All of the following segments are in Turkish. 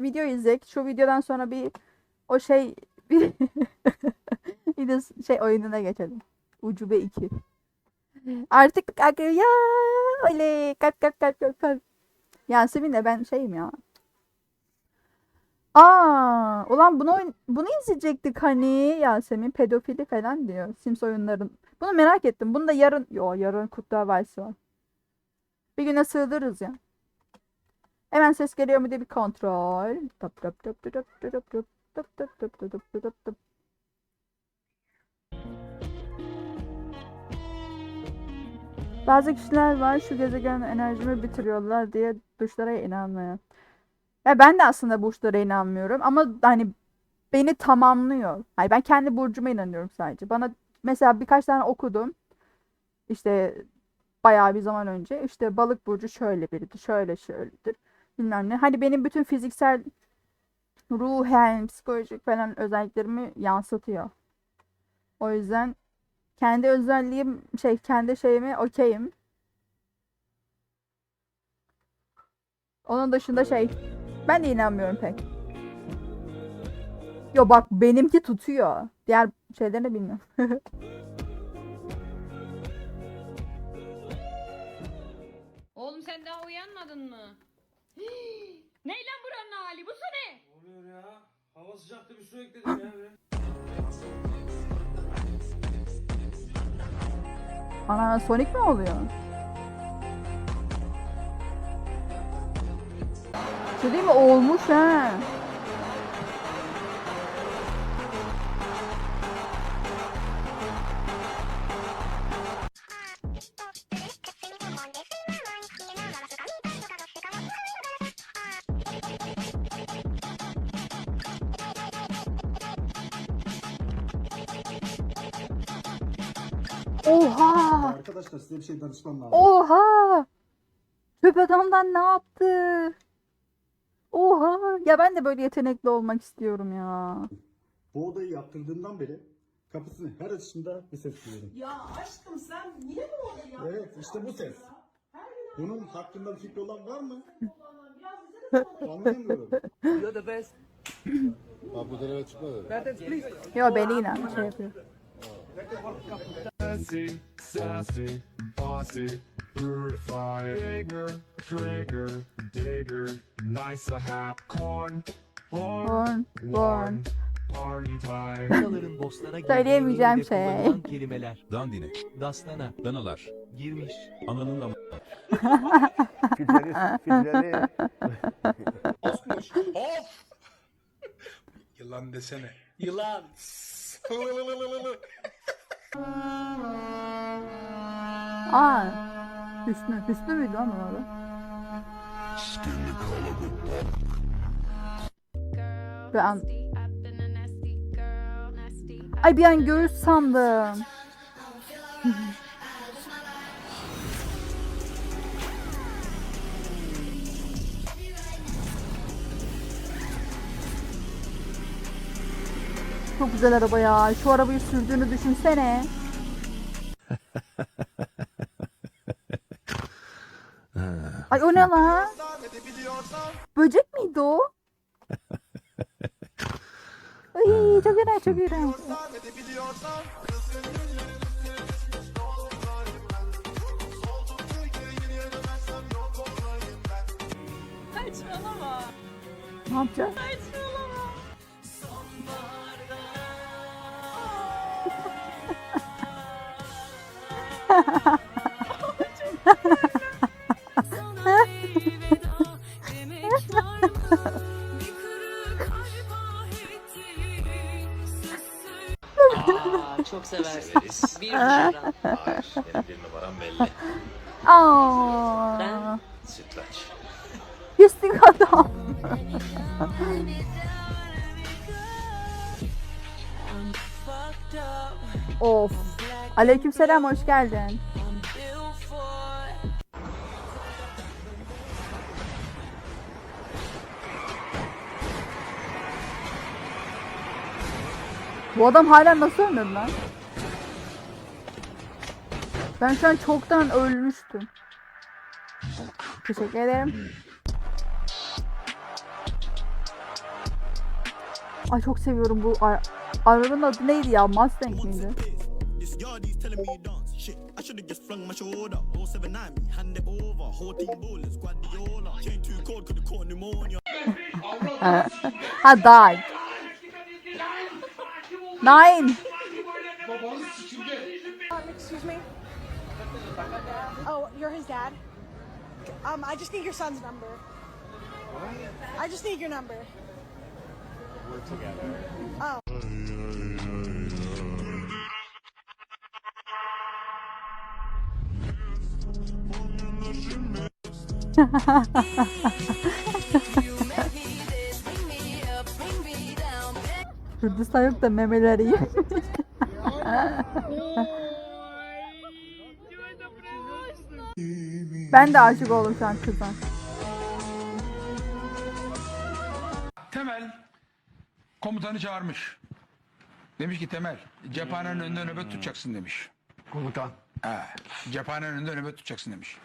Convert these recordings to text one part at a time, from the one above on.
video izleyek. Şu videodan sonra bir o şey bir, de şey oyununa geçelim. Ucube 2. Artık ya öyle kalp kalp kalp kalp kalp. Yasemin'le ben şeyim ya. Aa, ulan bunu bunu izleyecektik hani Yasemin pedofili falan diyor Sims oyunların. Bunu merak ettim. Bunu da yarın yo yarın Kurtlar Vadisi var. Bir güne sığdırırız ya. Hemen ses geliyor mu diye bir kontrol. Tap tap tap tap tap tap tap tap tap tap tap tap tap. Bazı kişiler var şu gezegen enerjimi bitiriyorlar diye burçlara inanmıyor. Ya ben de aslında burçlara inanmıyorum ama hani beni tamamlıyor. Hayır ben kendi burcuma inanıyorum sadece. Bana mesela birkaç tane okudum. İşte bayağı bir zaman önce. İşte balık burcu şöyle biridir, şöyle şöyledir. Bilmem ne. Hani benim bütün fiziksel ruhen, psikolojik falan özelliklerimi yansıtıyor. O yüzden kendi özelliğim şey kendi şeyime okeyim. Onun dışında şey ben de inanmıyorum pek. Yo bak benimki tutuyor. Diğer şeylerini bilmiyorum. Oğlum sen daha uyanmadın mı? Ne lan buranın hali? Bu su ne? Ne oluyor ya? Hava sıcaktı bir su ekledim ya. be. Ana Sonic mi oluyor? Şey değil mi? Olmuş ha. Size bir şey danışmam lazım. Oha! Çöp adamdan ne yaptı? Oha! Ya ben de böyle yetenekli olmak istiyorum ya. Bu odayı yaptırdığımdan beri kapısını her açışında bir ses duyuyorum. Ya aşkım sen niye bu odayı yaptın? Evet işte bu ses. Bunun hakkında bir fikri olan var mı? Anlayamıyorum. You're the best. Abi bu deneme çıkmadı. Yo beni yine şey yapıyor. Sassy, sassy, bossy, digger, trigger, digger, nice to have corn, corn, Born, born. party time. Danaların bosslara Söyleyemeyeceğim şey. kullanılan kelimeler. Dandine, Dastana, danalar, girmiş. ananın ama Filtreleri, filtreleri. Of! Yılan desene. Yılan. Aa. Hüsnü. Hüsnü müydü lan adı? Bir an... Ay bir an göğüs sandım. Çok güzel araba ya. Şu arabayı sürdüğünü düşünsene. Ay o ne lan? Böcek miydi o? Ay çok iğrenç çok iğrenç. Saçmalama. Ne yapacağız? Aa, çok seversin. Bir numara. Hayır, benim bir numaram belli. Aa. Ben- Sütlaç. Pislik adam. of. Aleykümselam hoş geldin. Bu adam hala nasıl ölmedi lan? Ben şu an çoktan ölmüştüm. Teşekkür ederim. Ay çok seviyorum bu ar- arabanın adı neydi ya? Mustang miydi? me dance. Shit, I should've just flung my shoulder. Oh, me, hand it over. Whole team bowlers, Guardiola. Chain too cold, could've caught pneumonia. Uh, I died. Nine. Um, excuse me. Oh, you're his dad. Um, I just need your son's number. What? I just need your number. We're together. Oh. Kürdistan yok da memeleri iyi. ben de aşık oldum şu an kıza. Temel komutanı çağırmış. Demiş ki Temel cephanenin önünde nöbet tutacaksın demiş. Komutan. He, cephanenin önünde nöbet tutacaksın demiş.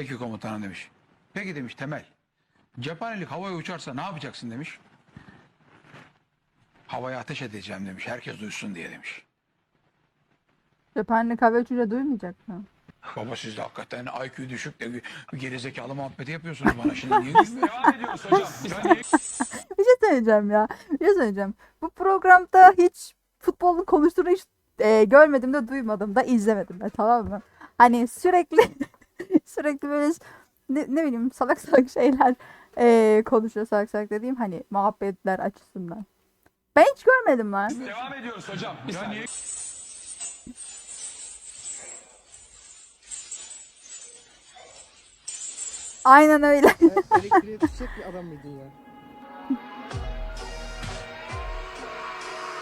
Peki komutanım demiş. Peki demiş Temel. Cephanelik havaya uçarsa ne yapacaksın demiş. Havaya ateş edeceğim demiş. Herkes duysun diye demiş. Cephane kahve içince duymayacak mı? Baba siz de hakikaten IQ düşük de bir gerizekalı muhabbeti yapıyorsunuz bana şimdi. Niye Devam ediyoruz hocam. Bir şey söyleyeceğim ya. Bir şey söyleyeceğim. Bu programda hiç futbolun konuştuğunu hiç e, görmedim de duymadım da izlemedim de tamam mı? Hani sürekli sürekli böyle ne, ne bileyim salak salak şeyler e, konuşuyor salak salak dediğim hani muhabbetler açısından. Ben hiç görmedim lan. Devam ediyoruz hocam. Bir saniye. Aynen öyle. Elektriğe düşecek bir adam mıydın ya?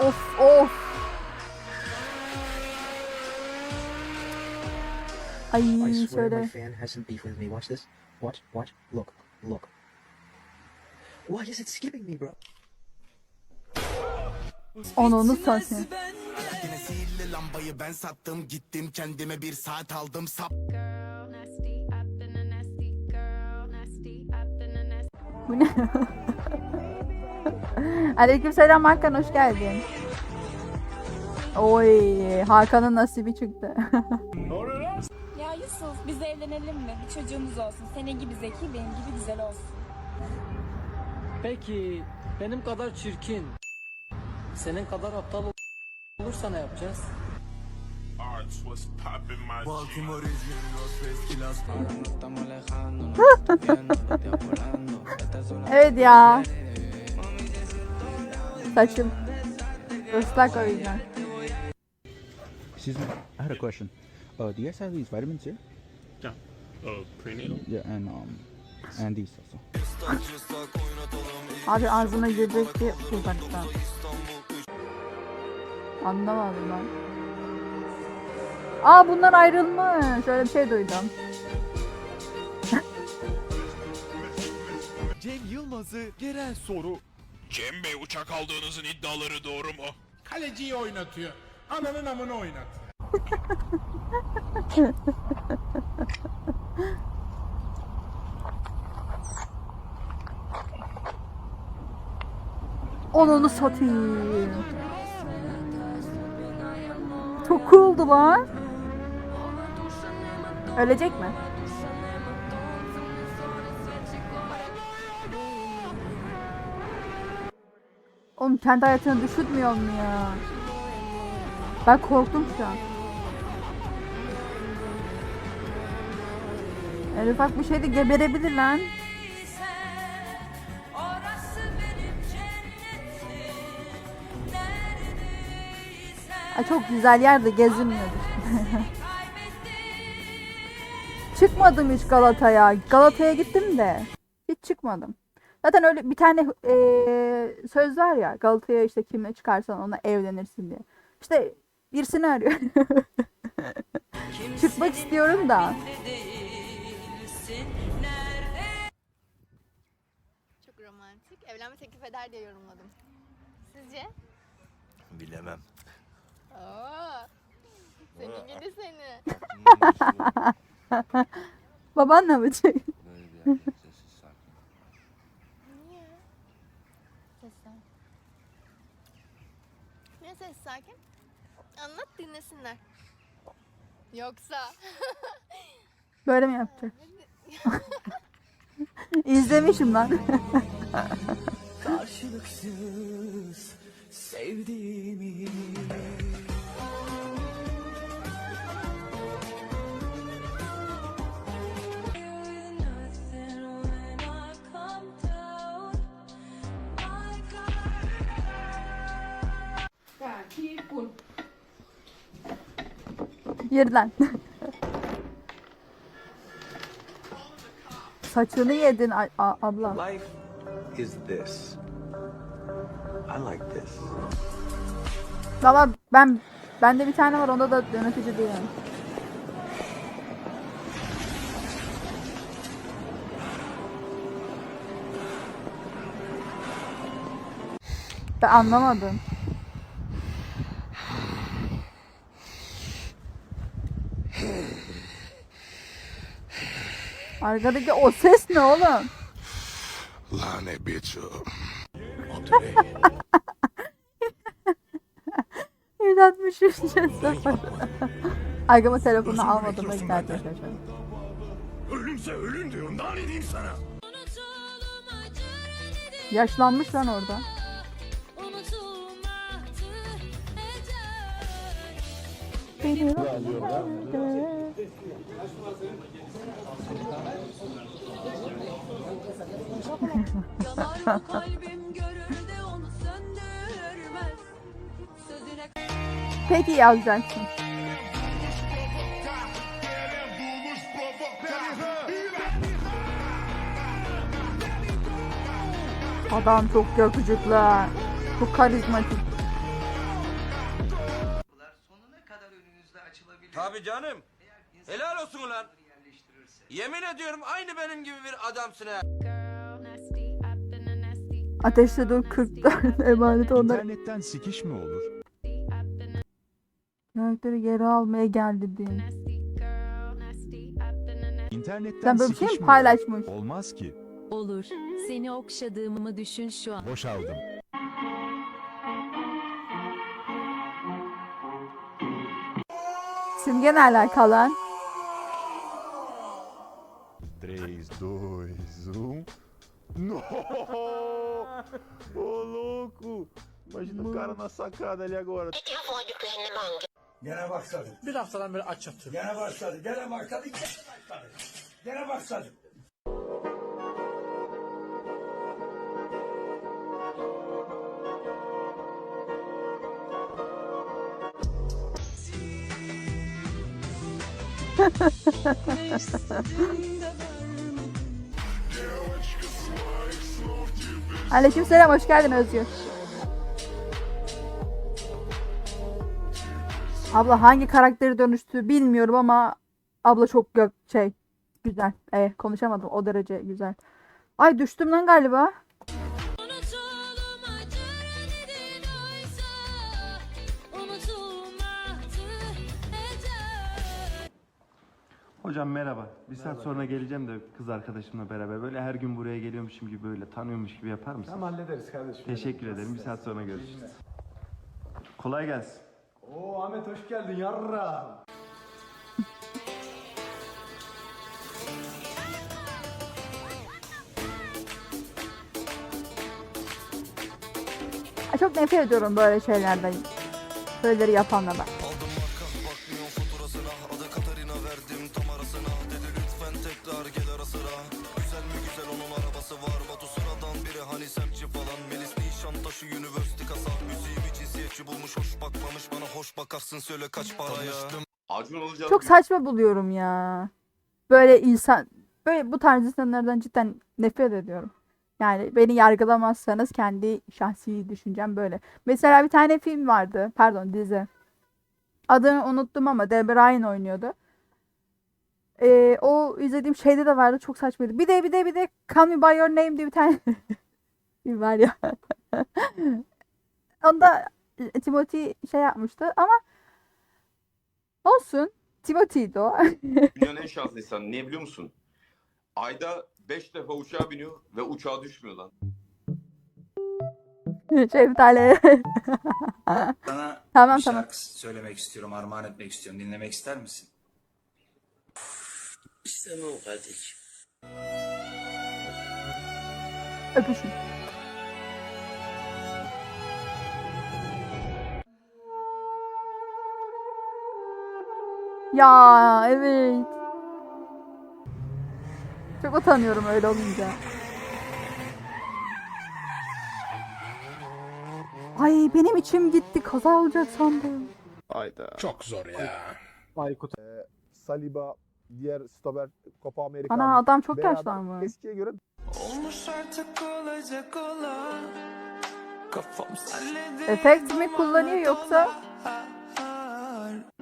of of. Ay şöyle. fan hasn't beef with me. Watch this. Watch, watch, look, look. Why is it skipping me, bro? Onu satayım. lambayı ben sattım gittim kendime bir saat aldım sap. Bu ne? Aleykümselam Hakan hoş geldin. Oy Hakan'ın nasibi çıktı. Yusuf biz evlenelim mi? Bir çocuğumuz olsun. Senin gibi zeki, benim gibi güzel olsun. Peki benim kadar çirkin, senin kadar aptal olursa ne yapacağız? Baltimore evet ya. Saçım ıslak o yüzden. Excuse me, I had a question. Uh, do you guys have these vitamins here? Yeah. Oh, prenatal. Yeah, and um, and these also. Abi ağzına girecek ki uzaktan. Anlamadım ben. Aa bunlar ayrılmış. Öyle bir şey duydum. Cem Yılmaz'ı gelen soru. Cem Bey uçak aldığınızın iddiaları doğru mu? Kaleciyi oynatıyor. Ananın amını oynat. Onunu satayım. Çok cool'du lan. Ölecek mi? Oğlum kendi hayatını düşünmüyor mu ya? Ben korktum şu an. En ufak bir şeyde geberebilir lan. Ay çok güzel yerde gezinmiyorduk. Çıkmadım hiç Galata'ya. Galata'ya gittim de hiç çıkmadım. Zaten öyle bir tane eee, söz var ya Galata'ya işte kimle çıkarsan ona evlenirsin diye. İşte birisini arıyor. Çıkmak istiyorum da. Çok romantik. Evlenme teklif eder diye yorumladım. Sizce? Bilemem. Aa, senin gidi seni. Babanla mı çık? Niye? Seslen. Ne ses sakin? Anlat dinlesinler. Yoksa Böyle mi yapacak? İzlemişim lan. Karşılıksız sevdiğimi Gir lan. Saçını yedin a- a- abla. Life is this. I like this. Valla ben bende bir tane var onda da yönetici değilim. Ben anlamadım. Arkadaki o ses ne oğlum? Line that bitch up. 163 sıfır. Arkamı telefonunu almadım bekle arkadaşlar. Ölümse ölün diyorum. Daha ne diyeyim sana? Yaşlanmış lan orada. Beni Peki yazacaksın. Adam çok yakışıklı. Çok karizmatik. Tabii canım. Helal olsun ulan. Yemin ediyorum aynı benim gibi bir adamsın ha. Ateşte dur 44 emanet onlar. İnternetten sikiş mi olur? Karakteri geri almaya geldi diye. İnternetten Sen böyle bir şey mi paylaşmış? Olmaz ki. olur. Seni okşadığımı düşün şu an. Boşaldım. Simge ne alakalı? 3, 2, 1. No! Ô, louco! Imagina o cara na sacada ali agora. Gene başladı. Bir haftadan beri aç yatıyor. Gene başladı. Gene başladı. Gene başladı. Gene başladı. Aleykümselam hoş geldin Özgür. Abla hangi karakteri dönüştü bilmiyorum ama abla çok gök şey güzel. Evet konuşamadım o derece güzel. Ay düştüm lan galiba. Hocam merhaba. Bir saat sonra geleceğim de kız arkadaşımla beraber. Böyle her gün buraya geliyormuşum gibi böyle tanıyormuş gibi yapar mısın? Tamam hallederiz kardeşim. Teşekkür ederim. Bir saat sonra görüşürüz. Kolay gelsin. Oo Ahmet hoş geldin yarra. Çok nefret ediyorum böyle şeylerden. Böyleleri yapanlardan. Çok saçma buluyorum ya. Böyle insan böyle bu tarz insanlardan cidden nefret ediyorum. Yani beni yargılamazsanız kendi şahsi düşüncem böyle. Mesela bir tane film vardı. Pardon dizi. Adını unuttum ama Debbie Ryan oynuyordu. Ee, o izlediğim şeyde de vardı. Çok saçmaydı. Bir de bir de bir de Call Me By Your Name diye bir tane film var ya. Onda Timothy şey yapmıştı ama olsun. Timothy'ydi o. Dünyanın en şanslı insanı. Niye biliyor musun? Ayda 5 defa uçağa biniyor ve uçağa düşmüyor lan. Şeftali. Sana Tamam bir tamam. şarkı söylemek istiyorum, armağan etmek istiyorum. Dinlemek ister misin? İstemem kardeşim. Öpüşün. Ya evet. Çok utanıyorum öyle olunca. Ay benim içim gitti. Kaza olacak sandım. Çok zor ya. Aykut. Saliba, diğer stoper Copa Amerika. Ana adam çok yaşlanmış. Eskiye göre Efekt mi kullanıyor yoksa?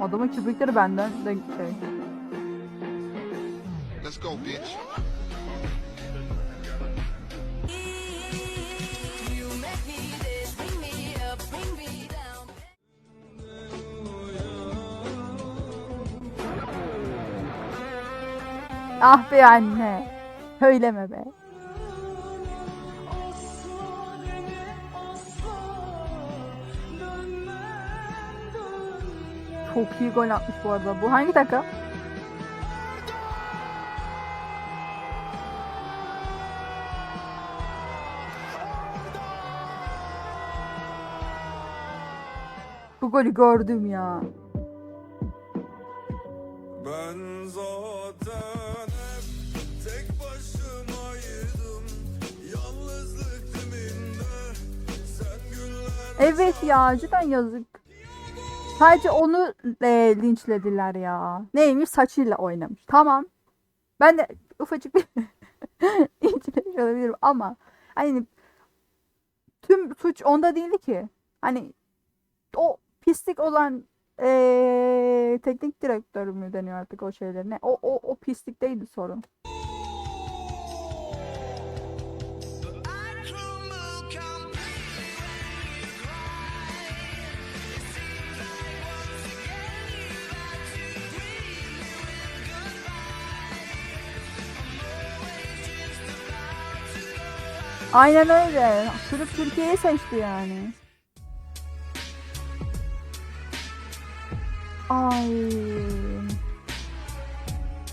Adamın kirpikleri benden de şey. Let's go bitch. Ah be anne. Söyleme be. Çok iyi gol atmış bu arada. Bu hangi takım? Bu golü gördüm ya. Ben zaten hep tek başımaydım. Yalnızlık tümünde sen güller Evet ya cidden yazık. Sadece onu e, linçlediler ya. Neymiş saçıyla oynamış. Tamam. Ben de ufacık bir linçlemiş olabilirim ama hani tüm suç onda değildi ki. Hani o pislik olan e, teknik direktör mü deniyor artık o şeylerine. O, o, o pislikteydi sorun. Aynen öyle. Sırf Türkiye'yi seçti yani. Ay.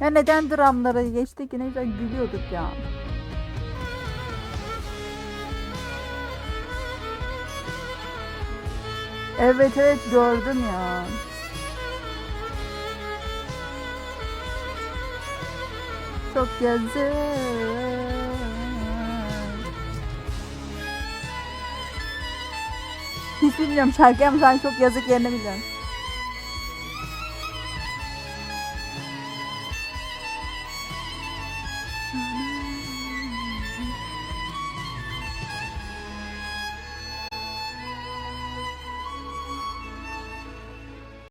Ya neden dramlara geçtik ki ne güzel gülüyorduk ya. Evet evet gördüm ya. Çok yazık. Bilmiyorum şarkıyı ama sen çok yazık yerini biliyorum.